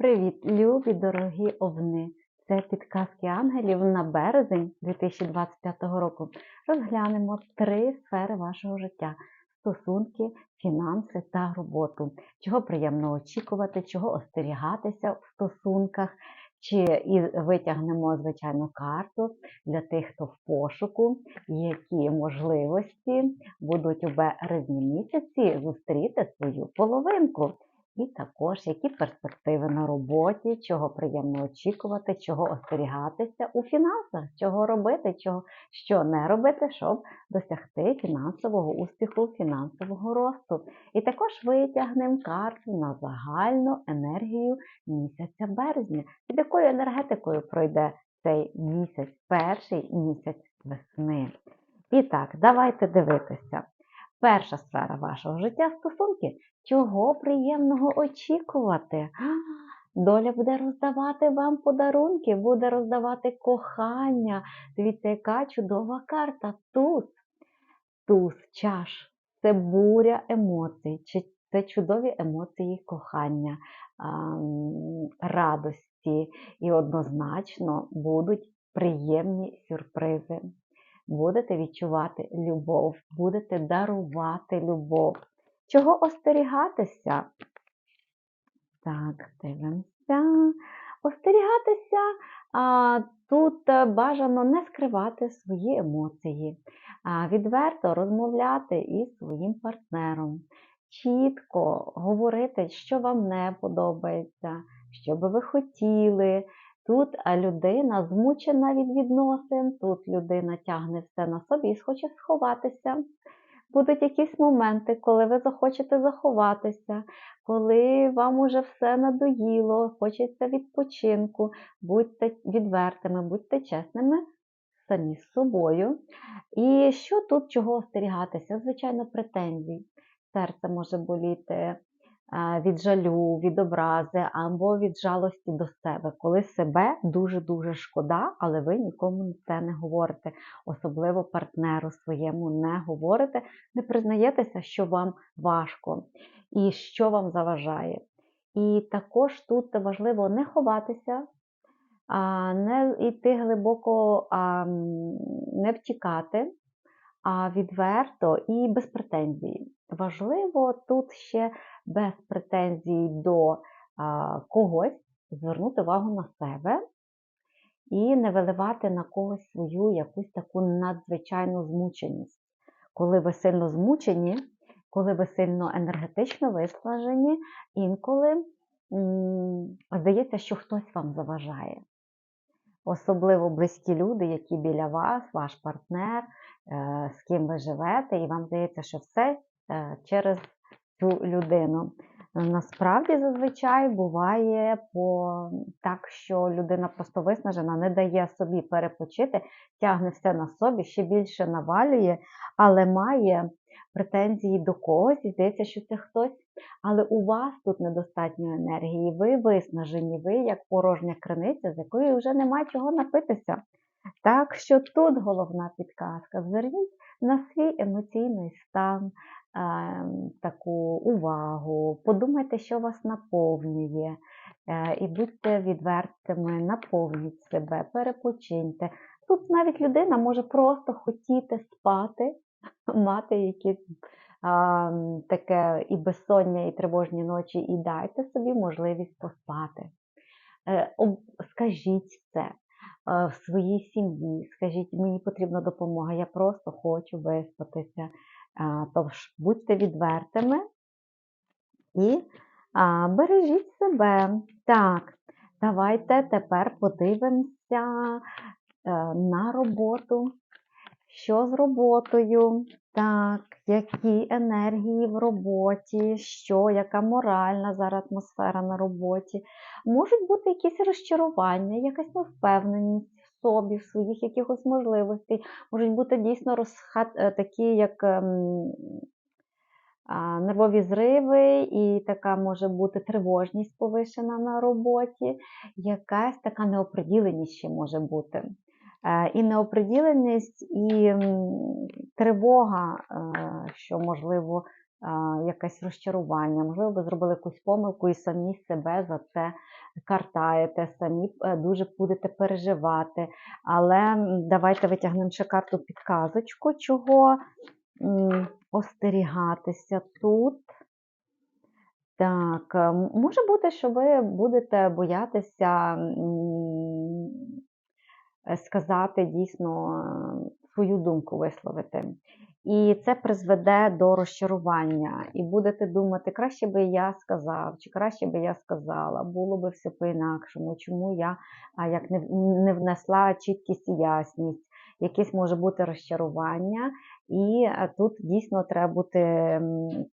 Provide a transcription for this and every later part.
Привіт, любі дорогі овни! Це підказки ангелів на березень 2025 року. Розглянемо три сфери вашого життя: стосунки, фінанси та роботу. Чого приємно очікувати, чого остерігатися в стосунках, чи і витягнемо, звичайно, карту для тих, хто в пошуку, які можливості будуть у березні місяці зустріти свою половинку. І також які перспективи на роботі, чого приємно очікувати, чого остерігатися у фінансах, чого робити, чого що не робити, щоб досягти фінансового успіху, фінансового росту. І також витягнемо карту на загальну енергію місяця березня. Під якою енергетикою пройде цей місяць, перший місяць весни. І так, давайте дивитися. Перша сфера вашого життя стосунки. Чого приємного очікувати? Доля буде роздавати вам подарунки, буде роздавати кохання. Дивіться, яка чудова карта. Туз. Туз, чаш. Це буря емоцій, це чудові емоції кохання, радості. І однозначно будуть приємні сюрпризи. Будете відчувати любов, будете дарувати любов. Чого остерігатися? Так, дивимося. Остерігатися а, тут е, бажано не скривати свої емоції, а відверто розмовляти із своїм партнером. Чітко говорити, що вам не подобається, що би ви хотіли. Тут е, людина змучена від відносин, тут людина тягне все на собі і хоче сховатися будуть якісь моменти, коли ви захочете заховатися, коли вам уже все надоїло, хочеться відпочинку, будьте відвертими, будьте чесними самі з собою. І що тут чого остерігатися? Звичайно, претензій. Серце може боліти, від жалю, від образи або від жалості до себе, коли себе дуже-дуже шкода, але ви нікому це не говорите, особливо партнеру своєму не говорите, не признаєтеся, що вам важко і що вам заважає. І також тут важливо не ховатися, не йти глибоко, не втікати, а відверто і без претензій. Важливо тут ще без претензій до когось звернути увагу на себе і не виливати на когось свою якусь таку надзвичайну змученість. Коли ви сильно змучені, коли ви сильно енергетично виснажені, інколи здається, що хтось вам заважає. Особливо близькі люди, які біля вас, ваш партнер, е, з ким ви живете, і вам здається, що все е, через цю людину. Насправді зазвичай буває по так, що людина просто виснажена, не дає собі перепочити, тягне все на собі, ще більше навалює, але має претензії до когось, і здається, що це хтось. Але у вас тут недостатньо енергії, ви виснажені, ви як порожня криниця, з якої вже немає чого напитися. Так що тут головна підказка: зверніть на свій емоційний стан, таку увагу, подумайте, що вас наповнює, е, і будьте відвертими, наповніть себе, перепочиньте. Тут навіть людина може просто хотіти спати, мати якісь а, таке і безсоння, і тривожні ночі, і дайте собі можливість поспати. Е, скажіть це е, в своїй сім'ї, скажіть, мені потрібна допомога, я просто хочу виспатися. Тож будьте відвертими і бережіть себе. Так, давайте тепер подивимося е, на роботу. Що з роботою? Так, які енергії в роботі, що, яка моральна зараз атмосфера на роботі. Можуть бути якісь розчарування, якась невпевненість собі, своїх якихось можливостей, можуть бути дійсно розхат, е, такі, як ем, нервові зриви, і така може бути тривожність повишена на роботі, якась така неоприділеність ще може бути. Е, і неоприділеність, і тривога, е, що, можливо, якесь розчарування, можливо, ви зробили якусь помилку і самі себе за це картаєте, самі е, дуже будете переживати. Але давайте витягнемо ще карту підказочку, чого остерігатися тут. Так, може бути, що ви будете боятися е, сказати дійсно е, свою думку висловити. І це призведе до розчарування. І будете думати, краще би я сказав, чи краще би я сказала, було би все по-інакшому, чому я як не внесла чіткість і ясність, якесь може бути розчарування. І е, тут дійсно треба бути,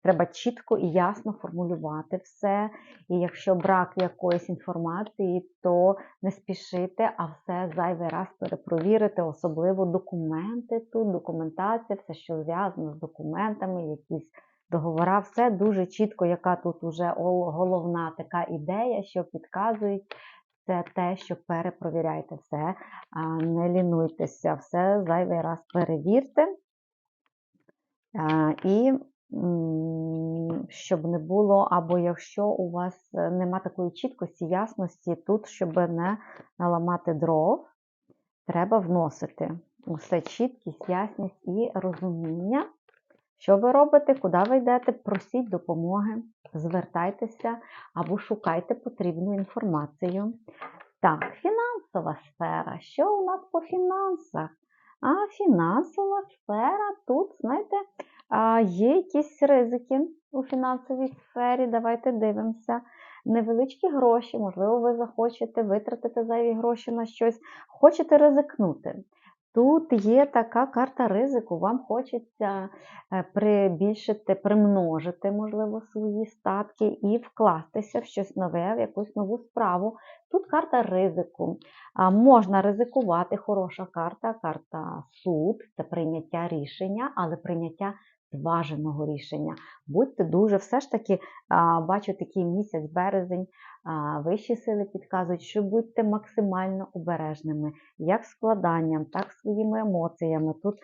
треба чітко і ясно формулювати все. І якщо брак якоїсь інформації, то не спішити, а все зайвий раз перепровірити, особливо документи тут, документація, все, що зв'язано з документами, якісь договора, все дуже чітко, яка тут уже головна така ідея, що підказують. Це те, що перепровіряйте все, не лінуйтеся, все зайвий раз перевірте. І щоб не було, або якщо у вас е, нема такої чіткості, ясності, тут, щоб не наламати дров, треба вносити усе чіткість, ясність і розуміння. Що ви робите, куди ви йдете, просіть допомоги, звертайтеся або шукайте потрібну інформацію. Так, фінансова сфера. Що у нас по фінансах? А фінансова сфера тут, знаєте, є якісь ризики у фінансовій сфері. Давайте дивимося. Невеличкі гроші, можливо, ви захочете витратити зайві гроші на щось, хочете ризикнути. Тут є така карта ризику, вам хочеться е, прибільшити, примножити, можливо, свої статки і вкластися в щось нове, в якусь нову справу. Тут карта ризику. Можна ризикувати, хороша карта, карта суд, це прийняття рішення, але прийняття зваженого рішення. Будьте дуже, все ж таки, бачу такий місяць, березень, вищі сили підказують, що будьте максимально обережними, як складанням, так своїми емоціями. Тут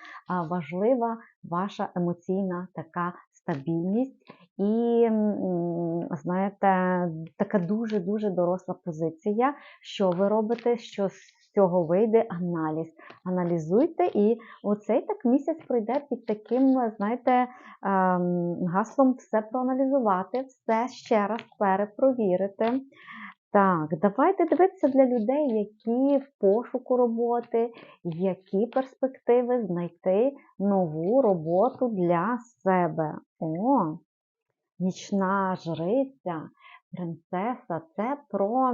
важлива ваша емоційна така стабільність і, знаєте, така дуже-дуже доросла позиція. Що ви робите, що цього вийде аналіз. Аналізуйте, і оцей так місяць пройде під таким, знаєте, ем, гаслом все проаналізувати, все ще раз перепровірити. Так, давайте дивитися для людей, які в пошуку роботи, які перспективи знайти нову роботу для себе. О, нічна жриця, принцеса це про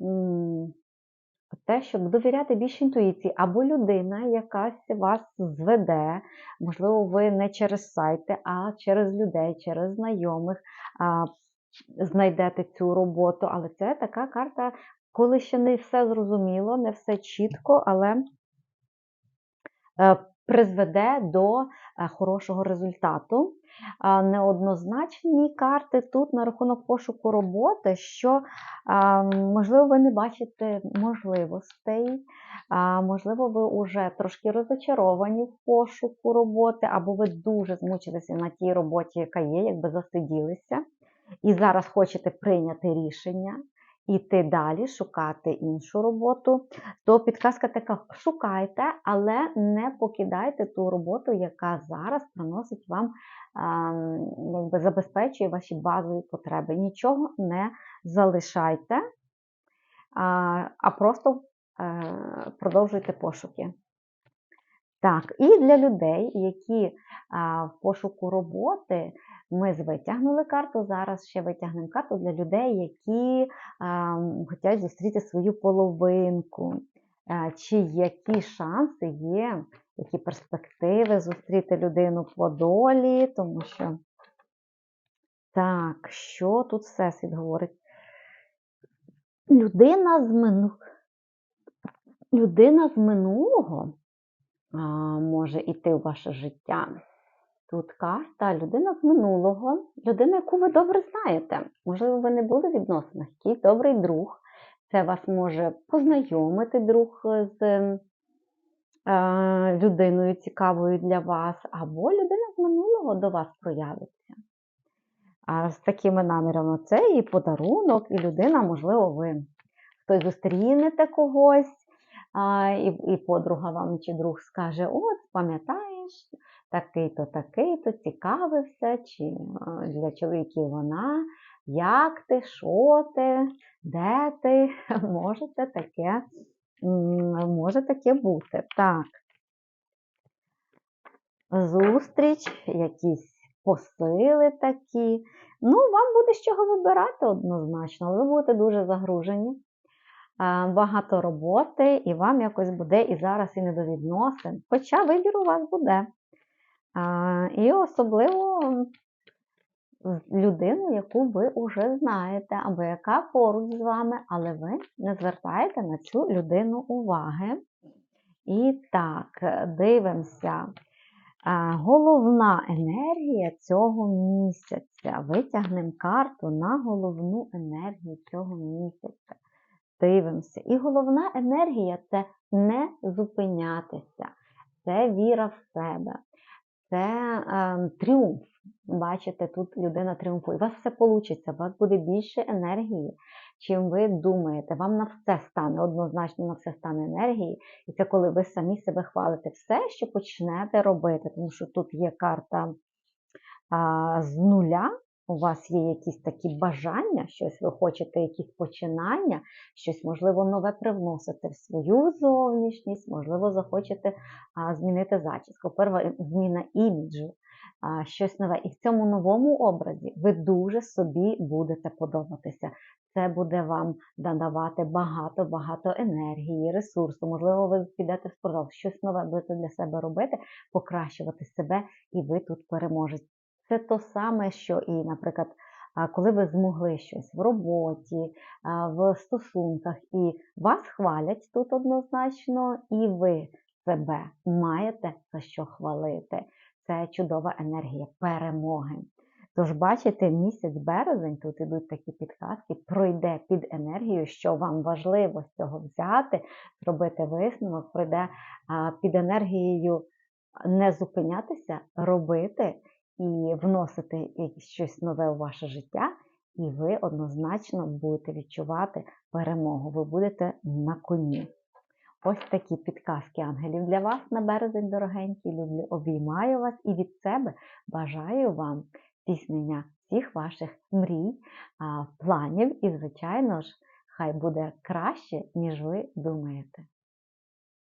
м, те, щоб довіряти більше інтуїції, або людина якась вас зведе, можливо, ви не через сайти, а через людей, через знайомих а, знайдете цю роботу. Але це така карта, коли ще не все зрозуміло, не все чітко, але е, призведе до е, хорошого результату. Неоднозначні карти тут на рахунок пошуку роботи, що, можливо, ви не бачите можливостей, можливо, ви вже трошки розочаровані в пошуку роботи, або ви дуже змучилися на тій роботі, яка є, якби засиділися, і зараз хочете прийняти рішення. Іти далі, шукати іншу роботу, то підказка така: шукайте, але не покидайте ту роботу, яка зараз приносить вам якби забезпечує ваші базові потреби. Нічого не залишайте, а, а просто е, продовжуйте пошуки. Так, і для людей, які а, в пошуку роботи, ми витягнули карту, зараз ще витягнемо карту для людей, які а, хочуть зустріти свою половинку. А, чи які шанси є, які перспективи зустріти людину по долі, тому що так, що тут Всесвіт говорить? Людина з мину... Людина з минулого може йти в ваше життя. Тут карта людина з минулого, людина, яку ви добре знаєте. Можливо, ви не були в відносинах, якийсь добрий друг. Це вас може познайомити друг з е, людиною цікавою для вас, або людина з минулого до вас проявиться. А з такими намірами це і подарунок, і людина, можливо, ви хтось зустрінете когось, а, і, і подруга вам чи друг скаже: От, пам'ятаєш, такий-то, такий-то, цікавився, чи а, для чоловіків вона, як ти, що ти, де ти, можете таке, може таке бути. Так. Зустріч, якісь посили такі. Ну, вам буде з чого вибирати однозначно, ви будете дуже загружені, багато роботи, і вам якось буде і зараз, і не до відносин. Хоча вибір у вас буде. І особливо людину, яку ви вже знаєте, або яка поруч з вами, але ви не звертаєте на цю людину уваги. І так, дивимося. Головна енергія цього місяця. Витягнемо карту на головну енергію цього місяця. Дивимося. І головна енергія це не зупинятися, це віра в себе, це е, тріумф. Бачите, тут людина тріумфує. У вас все вийде, у вас буде більше енергії, чим ви думаєте. Вам на все стане, однозначно на все стане енергії. І це коли ви самі себе хвалите все, що почнете робити. Тому що тут є карта з нуля. У вас є якісь такі бажання, щось ви хочете, якісь починання, щось, можливо, нове привносити в свою зовнішність, можливо, захочете а, змінити зачіску. Перша зміна іміджу, а, щось нове. І в цьому новому образі ви дуже собі будете подобатися. Це буде вам надавати багато-багато енергії, ресурсу. Можливо, ви підете в спортзал, щось нове будете для себе робити, покращувати себе, і ви тут переможете. Це то саме, що і, наприклад, коли ви змогли щось в роботі, в стосунках, і вас хвалять тут однозначно, і ви себе маєте за що хвалити. Це чудова енергія перемоги. Тож, бачите, місяць березень, тут ідуть такі підказки, пройде під енергію, що вам важливо з цього взяти, зробити висновок, пройде під енергією не зупинятися, робити і вносити щось нове у ваше життя, і ви однозначно будете відчувати перемогу. Ви будете на коні. Ось такі підказки ангелів для вас на березень, дорогенькі. Люблю, обіймаю вас і від себе бажаю вам здійснення всіх ваших мрій, планів, і, звичайно ж, хай буде краще, ніж ви думаєте.